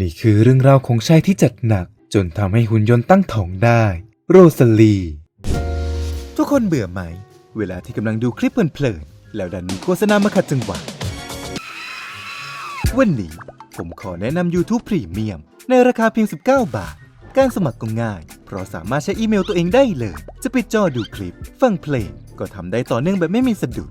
นี่คือเรื่องราวของชายที่จัดหนัก จนทำให้หุ่นยนต์ตั้งท้องได้ โรซาลี ทุกคนเบื่อไหม เวลาที่กำลังดูคลิปเพลินๆแล้วดันมีโฆษณามาขัดจังหวะ วันนี้ผมขอแนะนำ YouTube Premium ในราคาเพียง 19 บาท การสมัครก็ง่าย เพราะสามารถใช้อีเมลตัวเองได้เลย จะปิดจอดูคลิป ฟังเพลง ก็ทำได้ต่อเนื่องแบบไม่มีสะดุด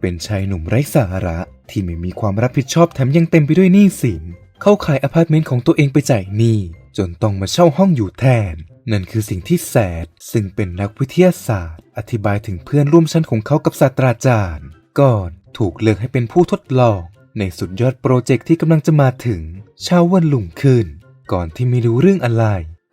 เป็นชายหนุ่มไร้สาระ ที่ไม่มีความรับผิดชอบแถมยังเต็มไปด้วยหนี้สิน เขาขายอพาร์ตเมนต์ของตัวเองไปจ่ายหนี้จนต้องมาเช่าห้องอยู่แทน นั่นคือสิ่งที่แสดซึ่งเป็นนักวิทยาศาสตร์ อธิบายถึงเพื่อนร่วมชั้นของเขากับศาสตราจารย์ ก่อนถูกเลือกให้เป็นผู้ทดลอง ในสุดยอดโปรเจกต์ที่กำลังจะมาถึงเช้าวันลุ่งขึ้น ก่อนที่ไม่รู้เรื่องอะไร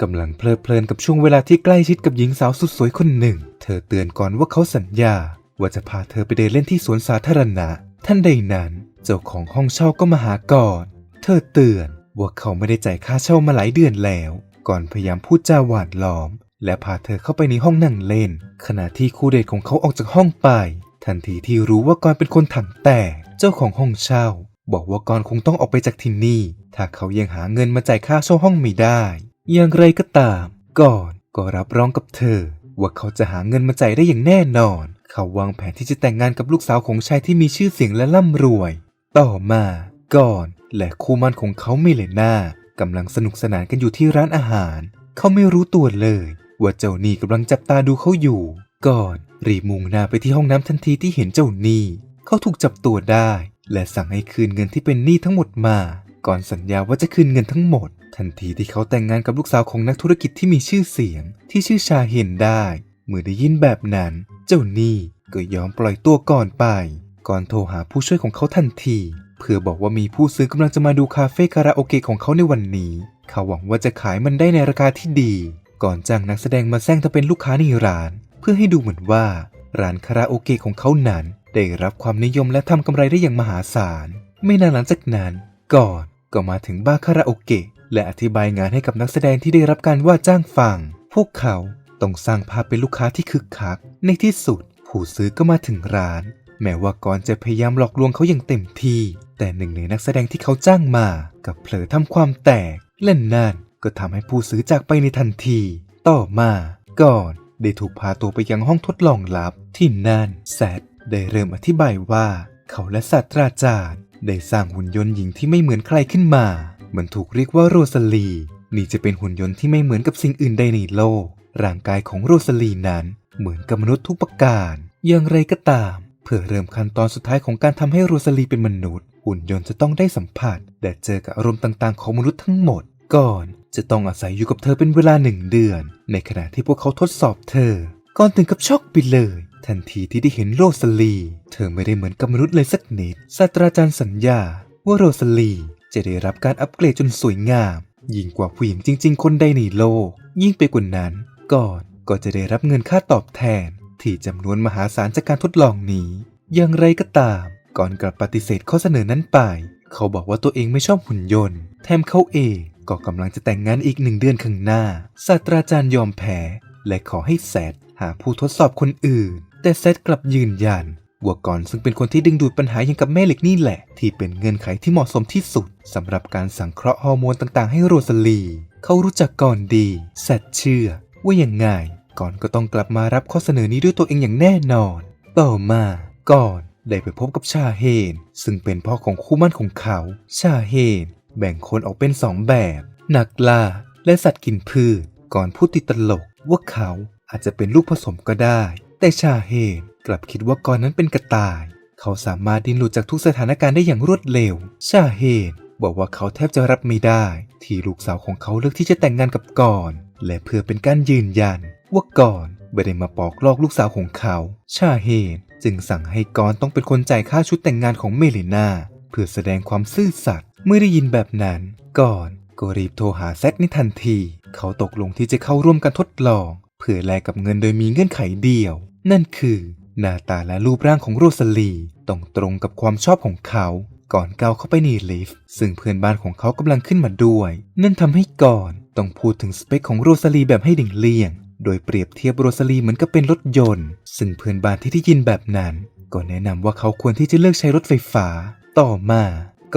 กำลังเพลิดเพลินกับช่วงเวลาที่ใกล้ชิดกับหญิงสาวสุดสวยคนหนึ่ง เธอเตือนก่อนว่าเขาสัญญา ว่าจะพาเธอไปเดินเล่นที่สวนสาธารณะ ท่านใดนั้น เจ้าของห้องเช่าก็มาหาก่อน เธอเตือนว่าเขาไม่ได้จ่ายค่าเช่ามาหลายเดือนแล้ว ก่อนพยายามพูดจาหวานล้อม และพาเธอเข้าไปในห้องนั่งเล่น ขณะที่คู่เดทของเขาออกจากห้องไป ทันทีที่รู้ว่าก่อนเป็นคนถังแตกเจ้าของห้องเช่า บอกว่าก่อนคงต้องออกไปจากที่นี่ ถ้าเขายังหาเงินมาจ่ายค่าเช่าห้องไม่ได้ อย่างไรก็ตาม ก่อนก็รับรองกับเธอ ว่าเขาจะหาเงินมาจ่ายได้อย่างแน่นอน เขาวางแผนที่จะแต่งงานกับลูกสาวของชายที่มีชื่อเสียงและร่ำรวย ต่อมาก่อนและคู่มั่นของเขาเมเลนากำลังสนุกสนานกันอยู่ที่ร้านอาหาร เขาไม่รู้ตัวเลย ว่าเจ้าหนี้กำลังจับตาดูเขาอยู่ ก่อนรีบมุ่งหน้าไปที่ห้องน้ำทันทีที่เห็นเจ้าหนี้เขาถูกจับตัวได้ และสั่งให้คืนเงินที่เป็นหนี้ทั้งหมดมา ก่อนสัญญาว่าจะคืนเงินทั้งหมด ทันทีที่เขาแต่งงานกับลูกสาวของนักธุรกิจที่มีชื่อเสียง ที่ชื่อชาเฮนได้ เมื่อได้ยินแบบนั้น เจ้าหนี้ก็ยอมปล่อยตัวก่อนไป ก่อนโทรหาผู้ช่วยของเขาทันที เพื่อบอกว่ามีผู้ซื้อกำลังจะมาดูคาเฟ่คาราโอเกะของเขาในวันนี้ เขาหวังว่าจะขายมันได้ในราคาที่ดี ก่อนจ้างนักแสดงมาแซงถ้าเป็นลูกค้าในร้าน เพื่อให้ดูเหมือนว่า ร้านคาราโอเกะของเขานั้น ได้รับความนิยมและทำกำไรได้อย่างมหาศาล ไม่นานหลังจากนั้น ก่อนก็มาถึงบ้าคาราโอเกะและอธิบายงานให้กับนักแสดงที่ได้รับการว่าจ้างฟัง พวกเขา ต้องสร้างภาพเป็นลูกค้าที่คึกคัก ในที่สุด ผู้ซื้อก็มาถึงร้าน แม้ว่าก่อนจะพยายามหลอกลวงเขาอย่างเต็มที่ แต่หนึ่งในนักแสดงที่เขาจ้างมากับเผลอทำความแตก และนั่นก็ทำให้ผู้ซื้อจากไปในทันที ต่อมาก่อนได้ถูกพาตัวไปยังห้องทดลองลับ ที่นั่นแซดได้เริ่มอธิบายว่า เขาและศาสตราจารย์ ได้สร้างหุ่นยนต์หญิงที่ไม่เหมือนใครขึ้นมา มันถูกเรียกว่าโรซาลี นี่จะเป็นหุ่นยนต์ที่ไม่เหมือนกับสิ่งอื่นใดในโลก ร่างกายของโรซาลีนั้นเหมือนกับมนุษย์ทุกประการ อย่างไรก็ตาม เพื่อเริ่มขั้นตอนสุดท้ายของการทำให้โรซาลีเป็นมนุษย์ หุ่นยนต์จะต้องได้สัมผัสและเจอกับอารมณ์ต่างๆ ของมนุษย์ทั้งหมด ก่อนจะต้องอาศัยอยู่กับเธอเป็นเวลาหนึ่งเดือน ในขณะที่พวกเขาทดสอบเธอ ก่อนถึงกับช็อกไปเลย ทันทีที่ได้เห็นโรซาลี เธอไม่ได้เหมือนกับมนุษย์เลยสักนิดศาสตราจารย์สัญญา ว่าโรซาลีจะได้รับการอัปเกรดจนสวยงามยิ่งกว่าผู้หญิงจริง ๆ คนใดในโลก ยิ่งไปกว่านั้น ก่อนก็จะได้รับเงินค่าตอบแทน ที่จำนวนมหาศาลจากการทดลองนี้ อย่างไรก็ตาม ก่อนกลับปฏิเสธข้อเสนอนั้นไป เขาบอกว่าตัวเองไม่ชอบหุ่นยนต์ แถมเขาเองก็กำลังจะแต่งงานอีกหนึ่งเดือนข้างหน้า ศาสตราจารย์ยอมแพ้ และขอให้แซดหาผู้ทดสอบคนอื่น แต่แซดกลับยืนยันว่าก่อนซึ่งเป็นคนที่ดึงดูดปัญหาอย่างกับแม่เหล็กนี่แหละ ที่เป็นเงื่อนไขที่เหมาะสมที่สุดสำหรับการสังเคราะห์ฮอร์โมนต่างๆให้โรซาลี เขารู้จักก่อนดีแซดเชื่อ ว่าอย่างไงก่อนก็ต้องกลับมารับข้อเสนอนี้ด้วยตัวเองอย่างแน่นอน ต่อมาก่อนได้ไปพบกับชาเฮน ซึ่งเป็นพ่อของคู่มั่นของเขา ชาเฮน แบ่งคนออกเป็นสองแบบนักล่าและสัตว์กินพืช ก่อนพูดติดตลกว่าเขาอาจจะเป็นลูกผสมก็ได้ แต่ชาเฮนกลับคิดว่าก่อนนั้นเป็นกระต่าย เขาสามารถดิ้นหลุดจากทุกสถานการณ์ได้อย่างรวดเร็ว ชาเฮน บอกว่าเขาแทบจะรับไม่ได้ ที่ลูกสาวของเขาเลือกที่จะแต่งงานกับก่อน และเพื่อเป็นการยืนยัน ว่าก่อนไม่ได้มาปอกลอกลูกสาวของเขา ชาเฮนจึงสั่งให้กอนต้องเป็นคนจ่ายค่าชุดแต่งงานของเมลินา เพื่อแสดงความซื่อสัตย์เมื่อได้ยินแบบนั้นก่อนก็รีบโทรหาแซดในทันที เขาตกลงที่จะเข้าร่วมกันทดลอง เพื่อแลกกับเงินโดยมีเงื่อนไขเดียว นั่นคือ หน้าตาและรูปร่างของโรซาลีต้องตรงกับความชอบของเขา ก่อนก้าวเข้าไปในลิฟต์ซึ่งเพื่อนบ้านของเขากำลังขึ้นมาด้วย นั่นทำให้ก่อนต้องพูดถึงสเปคของโรซาลีแบบให้ดิ่งเลี่ยง โดยเปรียบเทียบโรซาลีเหมือนกับเป็นรถยนต์ ซึ่งเพื่อนบ้านที่ได้ยินแบบนั้น ก็แนะนำว่าเขาควรที่จะเลือกใช้รถไฟฟ้า ต่อมา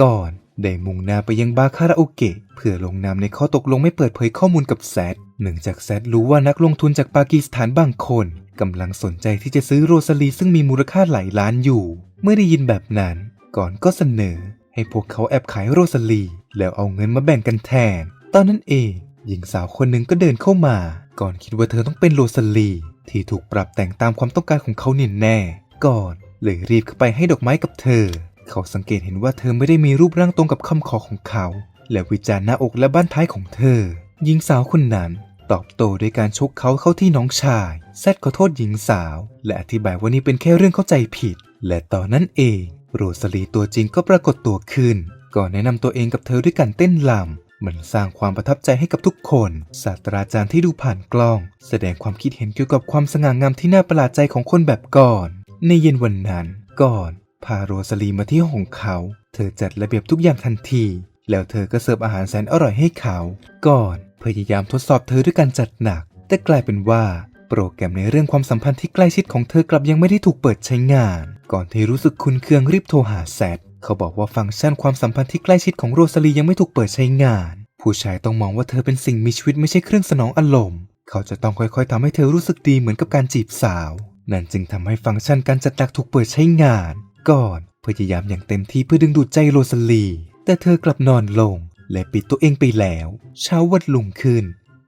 ก่อนได้มุ่งหน้าไปยังบาร์คาราโอเกะเพื่อลงนามในข้อตกลงไม่เปิดเผยข้อมูลกับแซดเนื่องจากแซดรู้ว่านักลงทุนจากปากีสถานบางคนกำลังสนใจที่จะซื้อโรซาลีซึ่งมีมูลค่าหลายล้านอยู่ เมื่อได้ยินแบบนั้น ก่อนก็เสนอ ให้พวกเขาแอบขายโรซาลี แล้วเอาเงินมาแบ่งกันแทน ตอนนั้นเองหญิงสาวคนหนึ่งก็เดินเข้ามา ก่อนคิดว่าเธอต้องเป็นโรซาลี ที่ถูกปรับแต่งตามความต้องการของเขาเน่แน่ ก่อน เลยรีบเข้าไปให้ดอกไม้กับเธอ เขาสังเกตเห็นว่าเธอไม่ได้มีรูปร่างตรงกับคำขอของเขา และวิจารณ์หน้าอกและบ้านท้ายของเธอ หญิงสาวคนนั้นตอบโต้ด้วยการชกเขาเข้าที่น้องชาย แซดขอโทษหญิงสาว และอธิบายว่านี่เป็นแค่เรื่องเข้าใจผิด และตอนนั้นเอง โรซาลีตัวจริงก็ปรากฏตัวขึ้น ก่อนแนะนำตัวเองกับเธอด้วยการเต้นลำมันสร้างความประทับใจให้กับทุกคน ศาสตราจารย์ที่ดูผ่านกล้อง แสดงความคิดเห็นเกี่ยวกับความสง่างามที่น่าประหลาดใจของคนแบบก่อน ในเย็นวันนั้น ก่อน พาโรซาลีมาที่ห้องของเขา เธอจัดระเบียบทุกอย่างทันที แล้วเธอก็เสิร์ฟอาหารแสนอร่อยให้เขา ก่อน พยายามทดสอบเธอด้วยการจัดหนัก แต่กลายเป็นว่า โปรแกรมในเรื่องความสัมพันธ์ที่ใกล้ชิดของเธอกลับยังไม่ได้ถูกเปิดใช้งาน ก่อนที่รู้สึกคุนเคืองรีบโทรหาแซดเขาบอกว่าฟังก์ชันความสัมพันธ์ที่ใกล้ชิดของโรซาลียังไม่ถูกเปิดใช้งาน ผู้ชายต้องมองว่าเธอเป็นสิ่งมีชีวิตไม่ใช่เครื่องสนองอารมณ์ เขาจะต้องค่อยๆทำให้เธอรู้สึกดีเหมือนกับการจีบสาว นั่นจึงทำให้ฟังก์ชันการจัดหนักถูกเปิดใช้งาน ก่อนพยายามอย่างเต็มที่เพื่อดึงดูดใจโรซาลี แต่เธอกลับนอนลง และปิดตัวเองไปแล้ว เช้าวันรุ่งขึ้น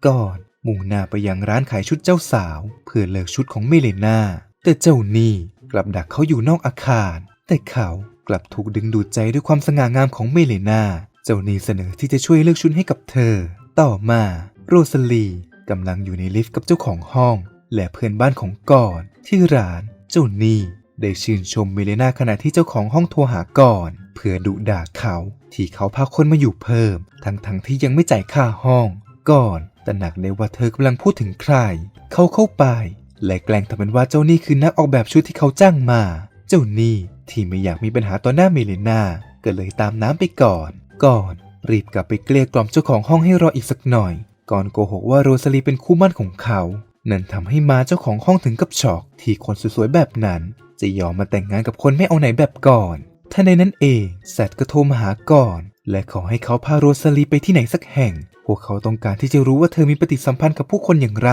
ก่อน มุ่งหน้าไปยังร้านขายชุดเจ้าสาว เพื่อเลิกชุดของเมเลนาแต่เจ้านี่กลับดักเขาอยู่นอกอาคาร แต่เขากลับถูกดึงดูดใจด้วยความสง่างามของเมเลนาเจ้านี่เสนอที่จะช่วยเลือกชุดให้กับเธอ ต่อมาโรซาลีกำลังอยู่ในลิฟต์กับเจ้าของห้อง และเพื่อนบ้านของก่อนที่ร้านเจ้านี่ได้ชื่นชมเมเลนาขณะที่เจ้าของห้องโทรหาก่อน เพื่อดุด่าเขาที่เขาพาคนมาอยู่เพิ่ม ทั้งๆทที่ยังไม่จ่ายค่าห้อง ก่อน ตระหนักได้ว่าเธอกำลังพูดถึงใคร เขาเข้าไป และแกล้งทำเป็นว่าเจ้านี่คือนักออกแบบชุดที่เขาจ้างมา เจ้านี่ที่ไม่อยากมีปัญหาต่อหน้าเมเลนาก็เลยตามน้ำไปก่อน ก่อนรีบกลับไปเกลี้ยกล่อมเจ้าของห้องให้รออีกสักหน่อย ก่อนโกหกว่าโรซาลีเป็นคู่มั่นของเขา นั่นทำให้มาเจ้าของห้องถึงกับช็อก ที่คนสวยๆแบบนั้น จะยอมมาแต่งงานกับคนไม่เอาไหนแบบก่อนท่านในนั้นเองแซดก็โทรมาหาก่อน และขอให้เขาพาโรซาลีไปที่ไหนสักแห่ง พวกเขาต้องการที่จะรู้ว่าเธอมีปฏิสัมพันธ์กับผู้คนอย่างไร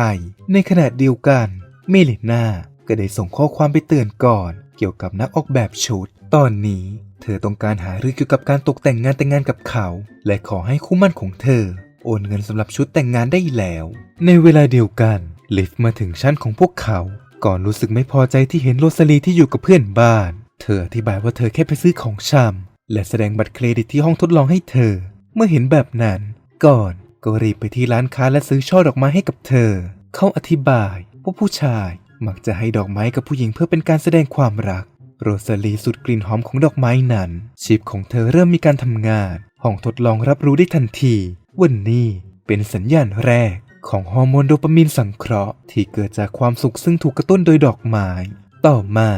ในขณะเดียวกัน เมเลนาก็ได้ส่งข้อความไปเตือนก่อน เกี่ยวกับนักออกแบบชุด ตอนนี้ เธอต้องการหารือเกี่ยวกับการตกแต่งงานแต่งงานกับเขา และขอให้คู่มั่นของเธอ โอนเงินสำหรับชุดแต่งงานได้แล้ว ในเวลาเดียวกัน ลิฟต์มาถึงชั้นของพวกเขา ก่อนรู้สึกไม่พอใจที่เห็นโรซาลีที่อยู่กับเพื่อนบ้าน เธออธิบายว่าเธอแค่ไปซื้อของชำ และแสดงบัตรเครดิตที่ห้องทดลองให้เธอ เมื่อเห็นแบบนั้น ก่อนก็รีบไปที่ร้านค้าและซื้อช่อดอกไม้ให้กับเธอ เขาอธิบายว่าผู้ชายมักจะให้ดอกไม้กับผู้หญิงเพื่อเป็นการแสดงความรัก โรซาลีสุดกลิ่นหอมของดอกไม้นั้นชิปของเธอเริ่มมีการทำงาน ห้องทดลองรับรู้ได้ทันทีวันนี้เป็นสัญญาณแรกของฮอร์โมนโดปามีนสังเคราะห์ที่เกิดจากความสุขซึ่งถูกกระตุ้นโดยดอกไม้ ต่อมา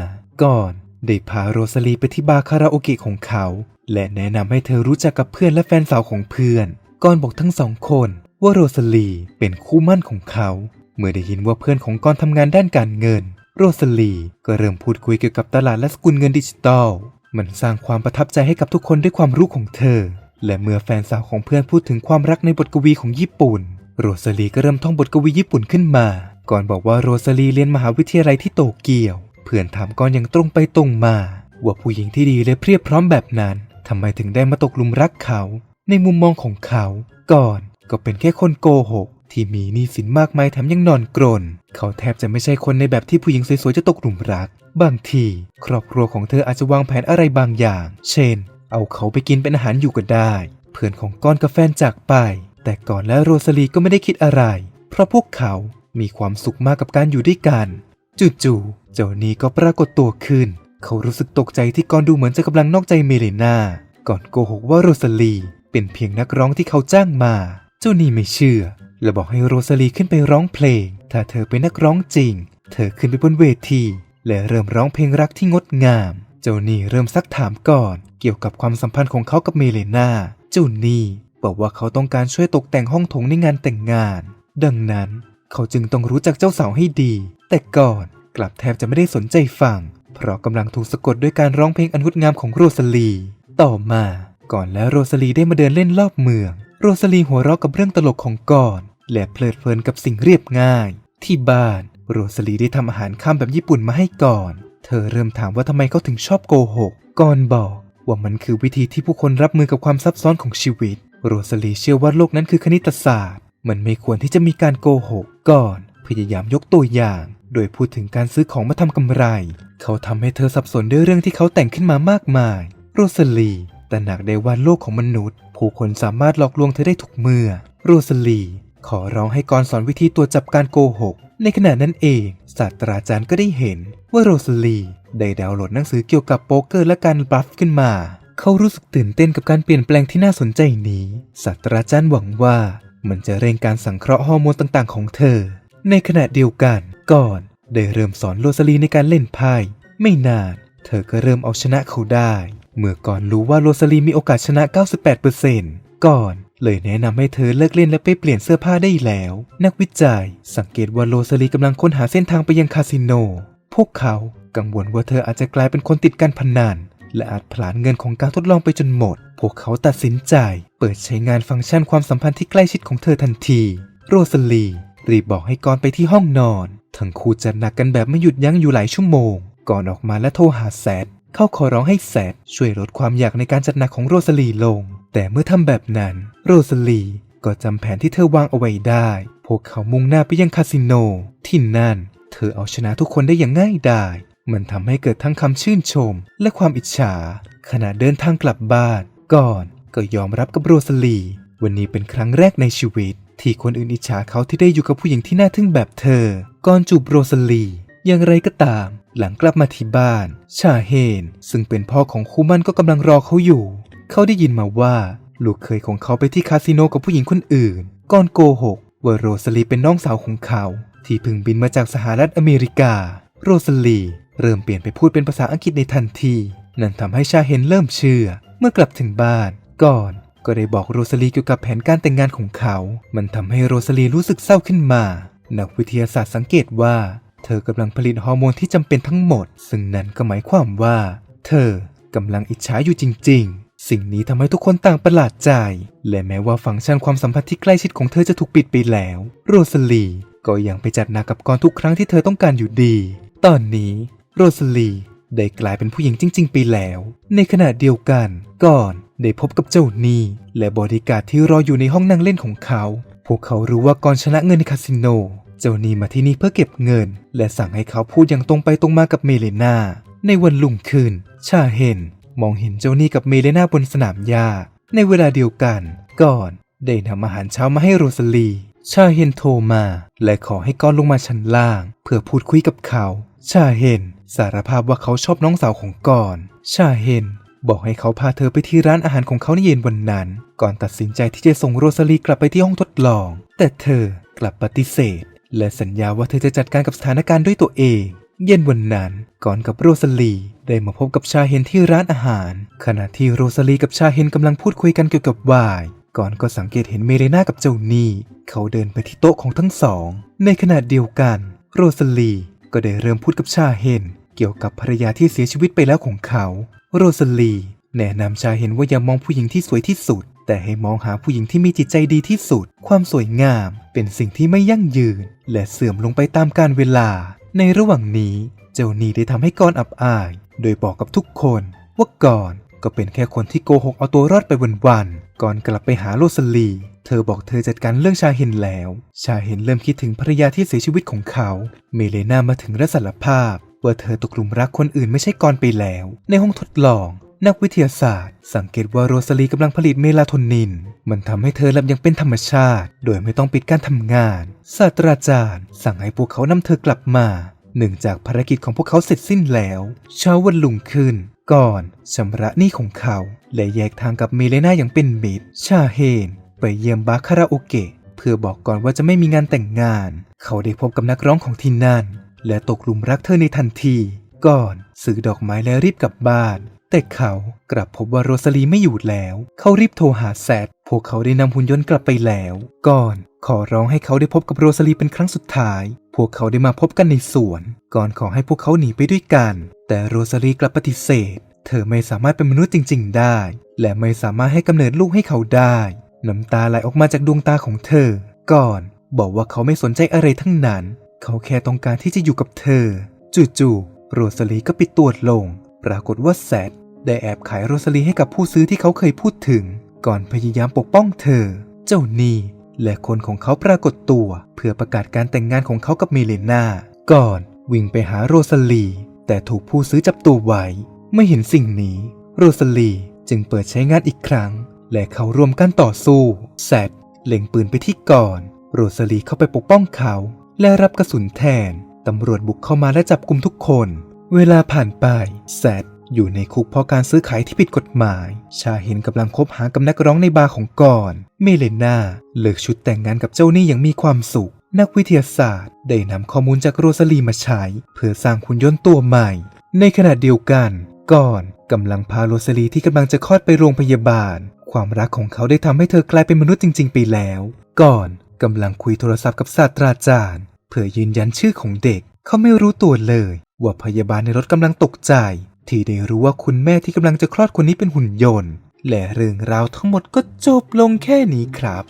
ก่อน ได้พาโรซาลีไปที่บาร์คาราโอเกะของเขา และแนะนำให้เธอรู้จักกับเพื่อนและแฟนสาวของเพื่อน ก่อนบอกทั้งสองคนว่าโรซาลีเป็นคู่มั่นของเขา เมื่อได้ยินว่าเพื่อนของกอนทำงานด้านการเงิน โรซาลีก็เริ่มพูดคุยเกี่ยวกับตลาดและสกุลเงินดิจิตอล มันสร้างความประทับใจให้กับทุกคนด้วยความรู้ของเธอ และเมื่อแฟนสาวของเพื่อนพูดถึงความรักในบทกวีของญี่ปุ่น โรซาลีก็เริ่มท่องบทกวีญี่ปุ่นขึ้นมา ก่อนบอกว่าโรซาลีเรียนมหาวิทยาลัยที่โตเกียว เพื่อนถามก่อนอย่างตรงไปตรงมา ว่าผู้หญิงที่ดีและเพรียบพร้อมแบบนั้นทำไมถึงได้มาตกหลุมรักเขา ในมุมมองของเขา ก่อนก็เป็นแค่คนโกหก ที่มีหนี้สินมากมายแถมยังนอนกรน เขาแทบจะไม่ใช่คนในแบบที่ผู้หญิงสวยๆจะตกหลุมรัก บางที ครอบครัวของเธออาจจะวางแผนอะไรบางอย่าง เช่น เอาเขาไปกินเป็นอาหารอยู่ก็ได้ เพื่อนของก้อนกับแฟนจากไป แต่ก่อนและโรซาลีก็ไม่ได้คิดอะไร เพราะพวกเขามีความสุขมากกับการอยู่ด้วยกัน จู่ๆ เจ้านี้ก็ปรากฏตัวขึ้น เขารู้สึกตกใจที่ก่อนดูเหมือนจะกำลังนอกใจเมเลนาก่อนโกหกว่าโรซาลีเป็นเพียงนักร้องที่เขาจ้างมา เจ้านี่ไม่เชื่อ และบอกให้โรซาลีขึ้นไปร้องเพลง ถ้าเธอเป็นนักร้องจริง เธอขึ้นไปบนเวที และเริ่มร้องเพลงรักที่งดงาม เจ้านี่เริ่มซักถามก่อน เกี่ยวกับความสัมพันธ์ของเขากับเมเลนาเจ้านี่บอกว่าเขาต้องการช่วยตกแต่งห้องโถงในงานแต่งงาน ดังนั้น เขาจึงต้องรู้จักเจ้าสาวให้ดี แต่ก่อน กลับแทบจะไม่ได้สนใจฟัง เพราะกำลังถูกสะกดด้วยการร้องเพลงอันงดงามของโรซาลี ต่อมา ก่อนแล้วโรซาลีได้มาเดินเล่นรอบเมือง โรซาลีหัวเราะกับเรื่องตลกของก่อน และเพลิดเพลินกับสิ่งเรียบง่าย ที่บ้านโรซาลีได้ทำอาหารข้ามแบบญี่ปุ่นมาให้ก่อน เธอเริ่มถามว่าทำไมเขาถึงชอบโกหก ก่อนบอกว่ามันคือวิธีที่ผู้คนรับมือกับความซับซ้อนของชีวิต โรซาลีเชื่อว่าโลกนั้นคือคณิตศาสตร์ มันไม่ควรที่จะมีการโกหก ก่อน พยายามยกตัวอย่าง โดยพูดถึงการซื้อของมาทำกำไร เขาทำให้เธอสับสนด้วยเรื่องที่เขาแต่งขึ้นมามากมาย โรซาลีแต่หนักได้ว่าโลกของมนุษย์ ผู้คนสามารถหลอกลวงเธอได้ทุกเมื่อ โรซาลีขอร้องให้กรสอนวิธีตรวจับการโกหก ในขณะนั้นเอง ศาสตราจารย์ก็ได้เห็น ว่าโรซาลีได้ดาวน์โหลดหนังสือเกี่ยวกับโป๊กเกอร์และการบลัฟขึ้นมา เขารู้สึกตื่นเต้นกับการเปลี่ยนแปลงที่น่าสนใจนี้ศาสตราจารย์หวังว่า มันจะเร่งการสังเคราะห์ฮอร์โมนต่างๆ ของเธอ ในขณะเดียวกัน ก่อน ได้เริ่มสอนโรซาลีในการเล่นไพ่ ไม่นาน เธอก็เริ่มเอาชนะเขาได้ เมื่อก่อนรู้ว่าโรซาลีมีโอกาสชนะ 98%ก่อนเลยแนะนำให้เธอเลิกเล่นและไปเปลี่ยนเสื้อผ้าได้แล้ว นักวิจัย สังเกตว่าโรซาลีกำลังค้นหาเส้นทางไปยังคาสิโน พวกเขากังวลว่าเธออาจจะกลายเป็นคนติดการพนันและอาจผลาญเงินของการทดลองไปจนหมด พวกเขาตัดสินใจ เปิดใช้งานฟังก์ชันความสัมพันธ์ที่ใกล้ชิดของเธอทันที โรซาลีรีบบอกให้กอนไปที่ห้องนอน ทั้งคู่จัดหนักกันแบบไม่หยุดยั้งอยู่หลายชั่วโมง ก่อนออกมาและโทรหาแซดเข้าขอร้องให้แซดช่วยลดความอยากในการจัดหนักของโรซาลีลง แต่เมื่อทำแบบนั้น โรซาลีก็จำแผนที่เธอวางเอาไว้ได้ พวกเขามุ่งหน้าไปยังคาสิโน ที่นั่น เธอเอาชนะทุกคนได้อย่างง่ายดาย มันทำให้เกิดทั้งคำชื่นชม และความอิจฉา ขณะเดินทางกลับบ้าน ก่อนก็ยอมรับกับโรซาลี วันนี้เป็นครั้งแรกในชีวิต ที่คนอื่นอิจฉาเขาที่ได้อยู่กับผู้หญิงที่น่าทึ่งแบบเธอ ก่อนจูบโรซาลี อย่างไรก็ตาม หลังกลับมาที่บ้าน ชาเฮน ซึ่งเป็นพ่อของคู่มั่นก็กำลังรอเขาอยู่ เขาได้ยินมาว่า ลูกเคยของเขาไปที่คาสิโนกับผู้หญิงคนอื่น ก่อนโกหกว่าโรซาลีเป็นน้องสาวของเขา ที่เพิ่งบินมาจากสหรัฐอเมริกา โรซาลีเริ่มเปลี่ยนไปพูดเป็นภาษาอังกฤษในทันที นั่นทำให้ชาเฮนเริ่มเชื่อ เมื่อกลับถึงบ้าน ก่อน ก็ได้บอกโรซาลีเกี่ยวกับแผนการแต่งงานของเขา มันทำให้โรซาลีรู้สึกเศร้าขึ้นมา นักวิทยาศาสตร์สังเกตว่า เธอกำลังผลิตฮอร์โมนที่จำเป็นทั้งหมด ซึ่งนั่นก็หมายความว่า เธอกำลังอิจฉาอยู่จริง ๆ สิ่งนี้ทำให้ทุกคนต่างประหลาดใจ และแม้ว่าฟังก์ชันความสัมพันธ์ที่ใกล้ชิดของเธอจะถูกปิดไปแล้ว โรซาลีก็ยังไปจัดหนักกับกอนทุกครั้งที่เธอต้องการอยู่ดี ตอนนี้โรซาลีได้กลายเป็นผู้หญิงจริง ๆ ไปแล้ว ในขณะเดียวกันก่อน ได้พบกับเจ้าหนี้และบริการที่รออยู่ในห้องนั่งเล่นของเขา พวกเขารู้ว่าก่อนชนะเงินในคาสิโน เจ้าหนี้มาที่นี่เพื่อเก็บเงิน และสั่งให้เขาพูดอย่างตรงไปตรงมากับเมเลนาในวันรุ่งขึ้น ชาเฮนมองเห็นเจ้าหนี้กับเมเลนาบนสนามหญ้าในเวลาเดียวกัน ก่อน ได้นำอาหารเช้ามาให้โรซาลี ชาเฮนโทรมา และขอให้ก้อนลงมาชั้นล่าง เพื่อพูดคุยกับเขา ชาเฮนสารภาพว่าเขาชอบน้องสาวของก่อน ชาเฮน บอกให้เขาพาเธอไปที่ร้านอาหารของเขาในเย็นวันนั้น ก่อนตัดสินใจที่จะส่งโรซาลีกลับไปที่ห้องทดลอง แต่เธอกลับปฏิเสธ และสัญญาว่าเธอจะจัดการกับสถานการณ์ด้วยตัวเอง เย็นวันนั้นก่อนกับโรซาลีได้มาพบกับชาเฮนที่ร้านอาหาร ขณะที่โรซาลีกับชาเฮนกำลังพูดคุยกันเกี่ยวกับวายก่อนก็สังเกตเห็นเมเรนากับเจ้านี่เขาเดินไปที่โต๊ะของทั้งสอง ในขณะเดียวกัน โรซาลีก็ได้เริ่มพูดกับชาเฮนเกี่ยวกับภรรยาที่เสียชีวิตไปแล้วของเขา โรซาลี แนะนำชาเฮนว่าอย่ามองผู้หญิงที่สวยที่สุด แต่ให้มองหาผู้หญิงที่มีจิตใจดีที่สุด ความสวยงาม เป็นสิ่งที่ไม่ยั่งยืน และเสื่อมลงไปตามกาลเวลา ในระหว่างนี้ เจ้านีได้ทำให้กอนอับอาย โดยบอกกับทุกคน ว่าก่อนก็เป็นแค่คนที่โกหกเอาตัวรอดไปวันๆก่อนกลับไปหาโรซาลี เธอบอกเธอจัดการเรื่องชาเฮนแล้ว ชาเฮนเริ่มคิดถึงภรรยาที่เสียชีวิตของเขา เมเลนามาถึงและสารภาพ ว่าเธอตกหลุมรักคนอื่นไม่ใช่ก่อนไปแล้ว ในห้องทดลอง นักวิทยาศาสตร์ สังเกตว่าโรซาลีกำลังผลิตเมลาโทนิน มันทำให้เธอหลับอย่างเป็นธรรมชาติ โดยไม่ต้องปิดการทำงาน ศาสตราจารย์ สั่งให้พวกเขานำเธอกลับมาเนื่องจากภารกิจของพวกเขาเสร็จสิ้นแล้ว เช้าวันรุ่งขึ้น ก่อนชำระหนี้ของเขา และแยกทางกับเมเลนาอย่างเป็นมิตรชาเฮน ไปเยี่ยมบาร์คาราโอเกะเพื่อบอกก่อนว่าจะไม่มีงานแต่งงาน เขาได้พบกับนักร้องของที่นั่น และตกหลุมรักเธอในทันที ก่อนซื้อดอกไม้และรีบกลับบ้าน แต่เขากลับพบว่าโรซาลีไม่อยู่แล้ว เขารีบโทรหาแซดพวกเขาได้นำหุ่นยนต์กลับไปแล้ว ก่อนขอร้องให้เขาได้พบกับโรซาลีเป็นครั้งสุดท้าย พวกเขาได้มาพบกันในสวน ก่อนขอให้พวกเขาหนีไปด้วยกัน แต่โรซาลีกลับปฏิเสธ เธอไม่สามารถเป็นมนุษย์จริง ๆ ได้ และไม่สามารถให้กำเนิดลูกให้เขาได้ น้ำตาไหลออกมาจากดวงตาของเธอ ก่อนบอกว่าเขาไม่สนใจอะไรทั้งนั้น เขาแค่ต้องการที่จะอยู่กับเธอ จู่ๆโรซาลีก็ปิดตัวลง ปรากฏว่าแซดได้แอบขายโรซาลีให้กับผู้ซื้อที่เขาเคยพูดถึง ก่อนพยายามปกป้องเธอ เจ้าหนี่และคนของเขาปรากฏตัว เพื่อประกาศการแต่งงานของเขากับเมเลนาก่อนวิ่งไปหาโรซาลี แต่ถูกผู้ซื้อจับตัวไว้ไม่เห็นสิ่งนี้ โรซาลีจึงเปิดใช้งานอีกครั้ง และเขาร่วมกันต่อสู้แซดเล็งปืนไปที่ก่อน โรซาลีเข้าไปปกป้องเขา และรับกระสุนแทน ตำรวจบุกเข้ามาและจับกลุ่มทุกคน เวลาผ่านไปแซดอยู่ในคุกเพราะการซื้อขายที่ผิดกฎหมาย ชาเห็นกำลังคบหากับนักร้องในบาร์ของก่อน เมเลนาเลือกชุดแต่งงานกับเจ้านี้อย่างมีความสุข นักวิทยาศาสตร์ ได้นำข้อมูลจากโรซาลีมาใช้ เพื่อสร้างหุ่นยนต์ตัวใหม่ ในขณะเดียวกัน ก่อนกำลังพาโรซาลีที่กำลังจะคลอดไปโรงพยาบาล ความรักของเขาได้ทำให้เธอกลายเป็นมนุษย์จริง ๆ ไปแล้ว ก่อน กำลังคุยโทรศัพท์กับศาสตราจารย์ เพื่อยืนยันชื่อของเด็ก เขาไม่รู้ตัวเลย ว่าพยาบาลในรถกำลังตกใจ ที่ได้รู้ว่าคุณแม่ที่กำลังจะคลอดคนนี้เป็นหุ่นยนต์ และเรื่องราวทั้งหมดก็จบลงแค่นี้ครับ